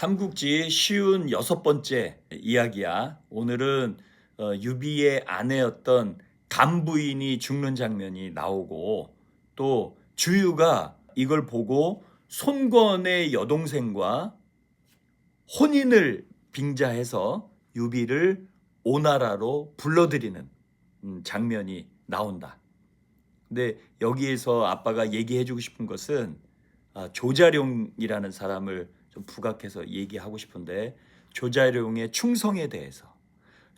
삼국지 쉬운 여섯 번째 이야기야. 오늘은 어, 유비의 아내였던 간부인이 죽는 장면이 나오고 또 주유가 이걸 보고 손권의 여동생과 혼인을 빙자해서 유비를 오나라로 불러들이는 음, 장면이 나온다. 근데 여기에서 아빠가 얘기해주고 싶은 것은 아, 조자룡이라는 사람을 좀 부각해서 얘기하고 싶은데 조자룡의 충성에 대해서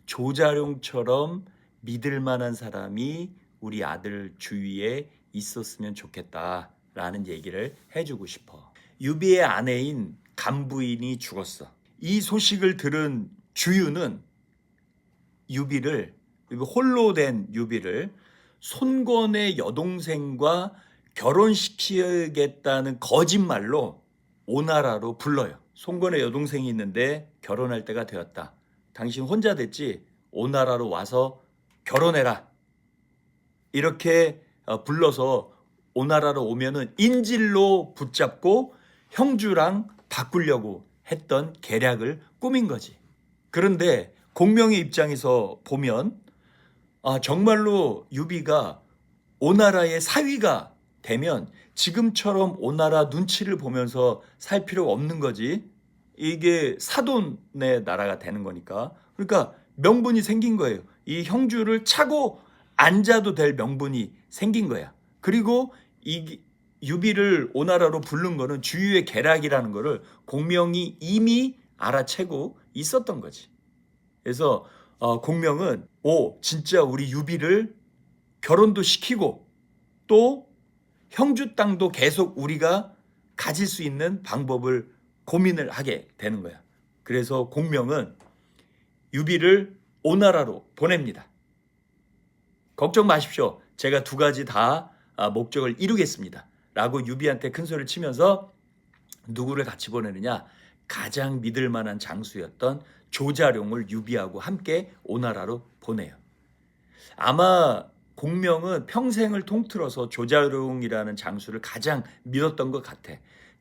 조자룡처럼 믿을 만한 사람이 우리 아들 주위에 있었으면 좋겠다라는 얘기를 해주고 싶어. 유비의 아내인 간부인이 죽었어. 이 소식을 들은 주유는 유비를 홀로 된 유비를 손권의 여동생과 결혼시키겠다는 거짓말로 오나라로 불러요. 손권의 여동생이 있는데 결혼할 때가 되었다. 당신 혼자 됐지? 오나라로 와서 결혼해라. 이렇게 어, 불러서 오나라로 오면은 인질로 붙잡고 형주랑 바꾸려고 했던 계략을 꾸민 거지. 그런데 공명의 입장에서 보면 아, 정말로 유비가 오나라의 사위가 되면 지금처럼 오나라 눈치를 보면서 살 필요가 없는 거지. 이게 사돈의 나라가 되는 거니까. 그러니까 명분이 생긴 거예요. 이 형주를 차고 앉아도 될 명분이 생긴 거야. 그리고 이 유비를 오나라로 부른 거는 주유의 계략이라는 거를 공명이 이미 알아채고 있었던 거지. 그래서 어, 공명은 오 진짜 우리 유비를 결혼도 시키고 또 형주 땅도 계속 우리가 가질 수 있는 방법을 고민을 하게 되는 거야. 그래서 공명은 유비를 오나라로 보냅니다. 걱정 마십시오. 제가 두 가지 다 아, 목적을 이루겠습니다. 라고 유비한테 큰 소리를 치면서 누구를 같이 보내느냐? 가장 믿을 만한 장수였던 조자룡을 유비하고 함께 오나라로 보내요. 아마 공명은 평생을 통틀어서 조자룡이라는 장수를 가장 믿었던 것 같아.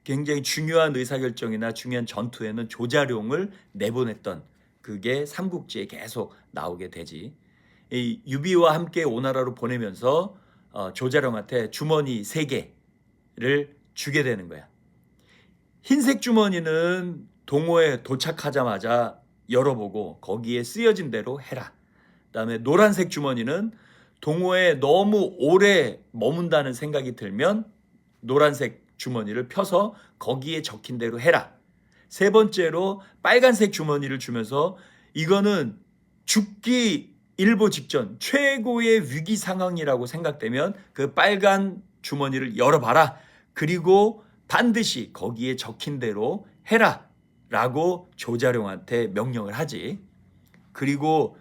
굉장히 중요한 의사결정이나 중요한 전투에는 조자룡을 내보냈던 그게 삼국지에 계속 나오게 되지. 이 유비와 함께 오나라로 보내면서 어, 조자룡한테 주머니 세 개를 주게 되는 거야. 흰색 주머니는 동호에 도착하자마자 열어보고 거기에 쓰여진 대로 해라. 그다음에 노란색 주머니는 동호에 너무 오래 머문다는 생각이 들면 노란색 주머니를 펴서 거기에 적힌 대로 해라. 세 번째로 빨간색 주머니를 주면서 이거는 죽기 일보 직전 최고의 위기 상황이라고 생각되면 그 빨간 주머니를 열어봐라. 그리고 반드시 거기에 적힌 대로 해라. 라고 조자룡한테 명령을 하지. 그리고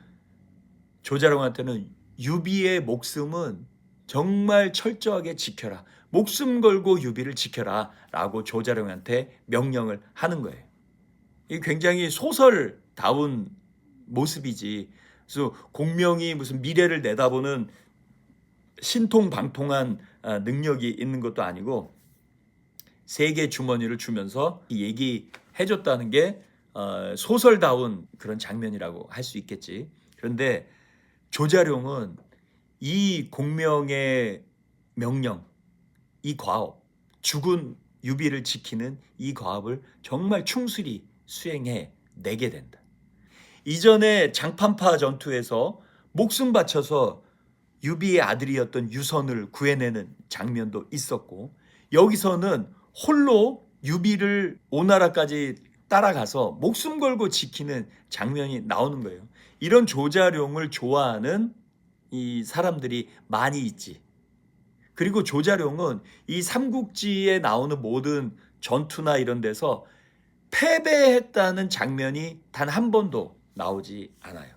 조자룡한테는 유비의 목숨은 정말 철저하게 지켜라. 목숨 걸고 유비를 지켜라. 라고 조자룡한테 명령을 하는 거예요. 이 굉장히 소설다운 모습이지. 그래서 공명이 무슨 미래를 내다보는 신통방통한 아, 능력이 있는 것도 아니고 세계 주머니를 주면서 얘기해 줬다는 게 어, 소설다운 그런 장면이라고 할 수 있겠지. 그런데 조자룡은 이 공명의 명령, 이 과업, 죽은 유비를 지키는 이 과업을 정말 충실히 수행해 내게 된다. 이전에 장판파 전투에서 목숨 바쳐서 유비의 아들이었던 유선을 구해내는 장면도 있었고 여기서는 홀로 유비를 오나라까지 따라가서 목숨 걸고 지키는 장면이 나오는 거예요. 이런 조자룡을 좋아하는 이 사람들이 많이 있지. 그리고 조자룡은 이 삼국지에 나오는 모든 전투나 이런 데서 패배했다는 장면이 단 한 번도 나오지 않아요.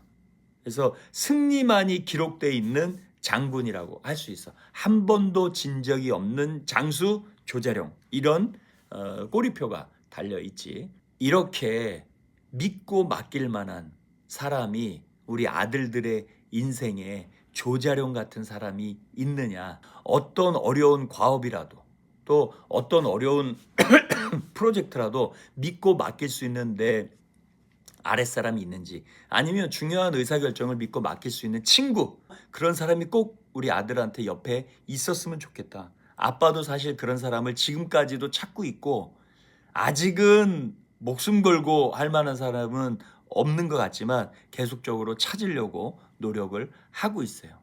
그래서 승리만이 기록되어 있는 장군이라고 할 수 있어. 한 번도 진 적이 없는 장수 조자룡 이런 어, 꼬리표가 달려 있지. 이렇게 믿고 맡길 만한 사람이 우리 아들들의 인생에 조자룡 같은 사람이 있느냐. 어떤 어려운 과업이라도 또 어떤 어려운 프로젝트라도 믿고 맡길 수 있는 내 아랫사람이 있는지 아니면 중요한 의사결정을 믿고 맡길 수 있는 친구 그런 사람이 꼭 우리 아들한테 옆에 있었으면 좋겠다. 아빠도 사실 그런 사람을 지금까지도 찾고 있고 아직은 목숨 걸고 할 만한 사람은 없는 것 같지만 계속적으로 찾으려고 노력을 하고 있어요.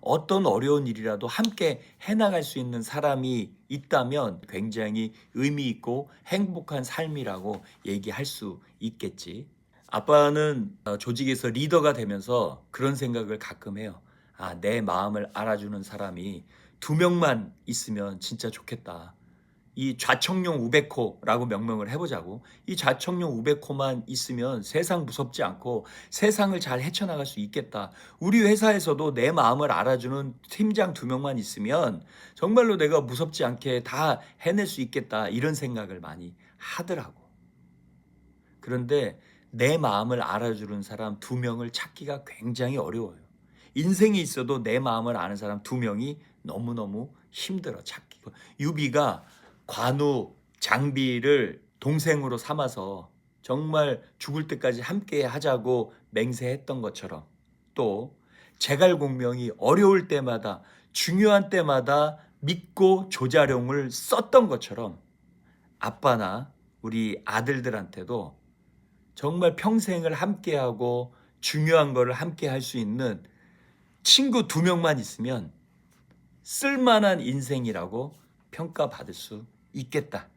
어떤 어려운 일이라도 함께 해나갈 수 있는 사람이 있다면 굉장히 의미 있고 행복한 삶이라고 얘기할 수 있겠지. 아빠는 어, 조직에서 리더가 되면서 그런 생각을 가끔 해요. 아, 내 마음을 알아주는 사람이 두 명만 있으면 진짜 좋겠다. 이 좌청룡 우베코라고 명명을 해보자고. 이 좌청룡 우베코만 있으면 세상 무섭지 않고 세상을 잘 헤쳐나갈 수 있겠다. 우리 회사에서도 내 마음을 알아주는 팀장 두 명만 있으면 정말로 내가 무섭지 않게 다 해낼 수 있겠다. 이런 생각을 많이 하더라고. 그런데 내 마음을 알아주는 사람 두 명을 찾기가 굉장히 어려워요. 인생이 있어도 내 마음을 아는 사람 두 명이 너무너무 힘들어 찾기. 유비가 관우 장비를 동생으로 삼아서 정말 죽을 때까지 함께 하자고 맹세했던 것처럼 또 제갈공명이 어려울 때마다 중요한 때마다 믿고 조자룡을 썼던 것처럼 아빠나 우리 아들들한테도 정말 평생을 함께하고 중요한 거를 함께 할 수 있는 친구 두 명만 있으면 쓸만한 인생이라고 평가받을 수 있겠다.